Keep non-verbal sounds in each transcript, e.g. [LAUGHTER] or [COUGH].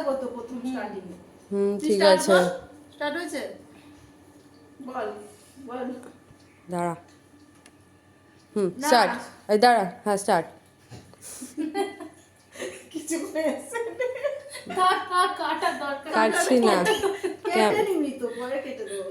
দেবো তো প্রথম স্টার্টিং হুম ঠিক আছে। স্টার্ট হয়েছে? বল বল। দাঁড়া। হুম স্টার্ট এই দাঁড়া হ্যাঁ স্টার্ট কিছু কাট দরকার। কাটছি না। কেটে নিবি তো পরে কেটে দেবো।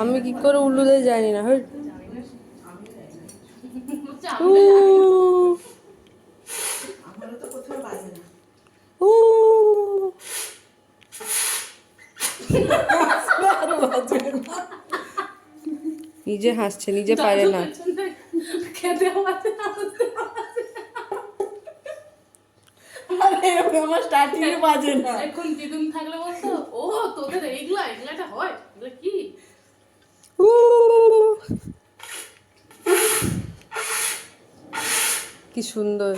আমি কি করে উল্লু দিয়ে জানি না হ্যাঁ? না উ। নিজে হাসছে, নিজে পারে না। আমার বাজে না। এখন থাকলে বলতো ও তোদের এইগুলা এগুলাটা হয়? কি। [LAUGHS] কি সুন্দর।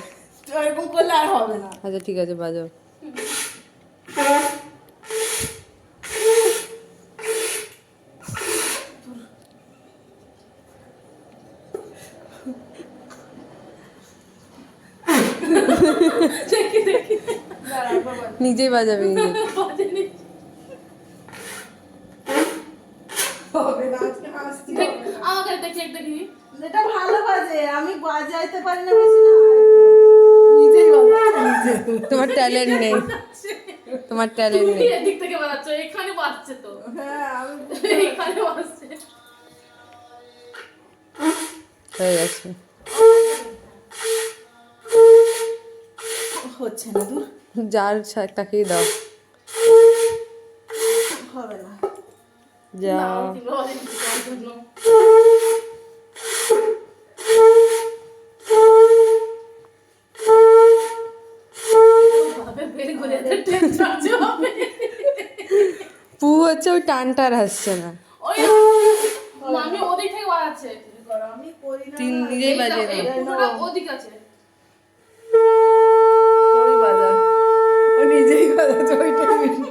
এরকম করলে আর হবে না। আচ্ছা ঠিক আছে বাজাও। নিজেই বাজাবে নিজে হবে না আজকে হাসছি আমাকে দেখি এটা ভালো বাজে আমি বাজাইতে পারি না বেশি না। নিজেই বাজাচ্ছে তোমার ট্যালেন্ট নেই। তোমার ট্যালেন্ট নেই। এদিক থেকে বাজাচ্ছ এখানে বাজছে তো। হ্যাঁ আমি এখানে বাজছে হয়ে গেছে। হচ্ছে না দূর। যার তাকেই দাও হবে না যা না, কিংবা বাজেনি তোমার জন্য। ভাবে বের করে দে, টেনশন হবে। পু হচ্ছে ওই টানটার হাসছে না। তিন নিজেই আছে। ওই বাজার। ও নিজেই বাজাচ্ছে ওইটাই বেশি।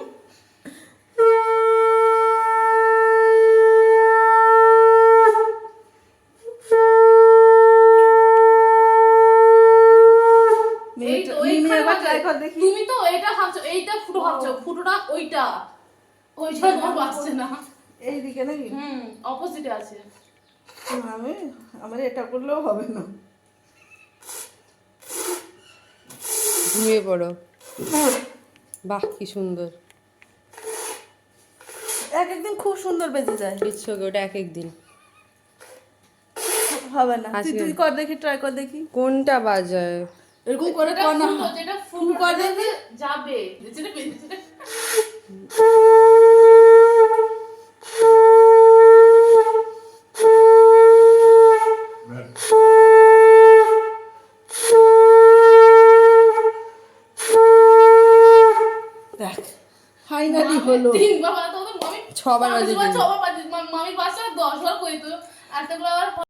এই তো মিমি ওইখানে একবার বাজে। try কর দেখি। তুমি তো এটা ভাবছ এইটা ফুটো ভাবছ? ফুটোটা ওইটা। ওইটা আমার বাজছে না এইদিকে নাকি? হুম অপোজিটে আছে। আমি আমার এটা করলেও হবে না। ঘুমিয়ে পড়ো। বাহ কি সুন্দর। এক একদিন খুব সুন্দর বেজে যায়। ইচ্ছে ওটা এক এক দিন হবে না। তুই কর দেখি ট্রাই কর দেখি। কোনটা বাজায়? এরকম করে যেটা কর না। ফুটো, যেটা ফুল কর যাবে যেটা দেখ ফাইনালি হলো। ছবার বাজে ছবার বাজে মামি পাঁচটা দশ বার করি তো আর তো আবার